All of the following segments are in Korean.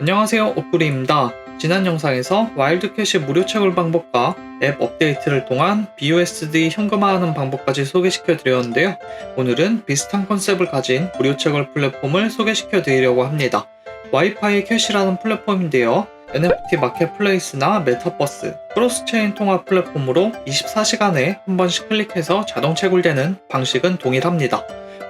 안녕하세요 옥구리입니다. 지난 영상에서 와일드 캐시 무료 채굴 방법과 앱 업데이트를 통한 BUSD 현금화하는 방법까지 소개시켜 드렸는데요. 오늘은 비슷한 컨셉을 가진 무료 채굴 플랫폼을 소개시켜 드리려고 합니다. 와이파이 캐시라는 플랫폼인데요. NFT 마켓플레이스나 메타버스, 크로스체인 통합 플랫폼으로 24시간에 한 번씩 클릭해서 자동 채굴되는 방식은 동일합니다.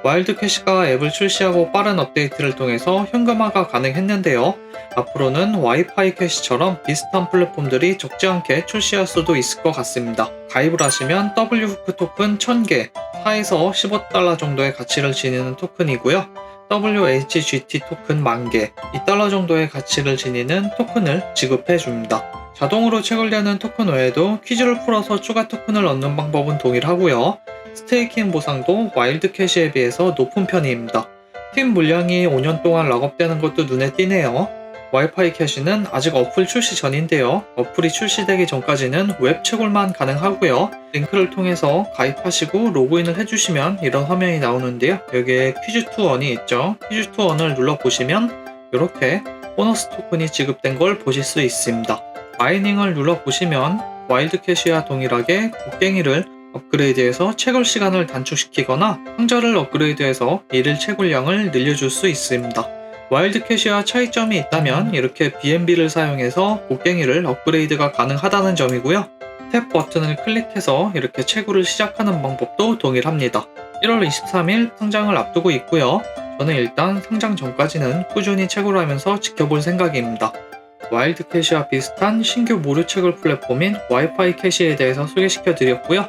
와일드 캐시가 앱을 출시하고 빠른 업데이트를 통해서 현금화가 가능했는데요. 앞으로는 와이파이 캐시처럼 비슷한 플랫폼들이 적지 않게 출시할 수도 있을 것 같습니다. 가입을 하시면 W후크 토큰 1000개, 4에서 15달러 정도의 가치를 지니는 토큰이고요. WHGT 토큰 만개, 2달러 정도의 가치를 지니는 토큰을 지급해 줍니다. 자동으로 채굴되는 토큰 외에도 퀴즈를 풀어서 추가 토큰을 얻는 방법은 동일하고요. 스테이킹 보상도 와일드 캐시에 비해서 높은 편입니다. 팀 물량이 5년 동안 락업되는 것도 눈에 띄네요. 와이파이 캐시는 아직 어플 출시 전인데요. 어플이 출시되기 전까지는 웹 채굴만 가능하고요. 링크를 통해서 가입하시고 로그인을 해주시면 이런 화면이 나오는데요. 여기에 퀴즈 투원이 있죠. 퀴즈 투원을 눌러보시면 이렇게 보너스 토큰이 지급된 걸 보실 수 있습니다. 마이닝을 눌러보시면 와일드 캐시와 동일하게 곡괭이를 업그레이드해서 채굴 시간을 단축시키거나 상자를 업그레이드해서 일일 채굴량을 늘려줄 수 있습니다. 와일드 캐시와 차이점이 있다면 이렇게 BNB를 사용해서 곡괭이를 업그레이드가 가능하다는 점이고요. 탭 버튼을 클릭해서 이렇게 채굴을 시작하는 방법도 동일합니다. 1월 23일 상장을 앞두고 있고요. 저는 일단 상장 전까지는 꾸준히 채굴하면서 지켜볼 생각입니다. 와일드 캐시와 비슷한 신규 무료 채굴 플랫폼인 와이파이 캐시에 대해서 소개시켜 드렸고요.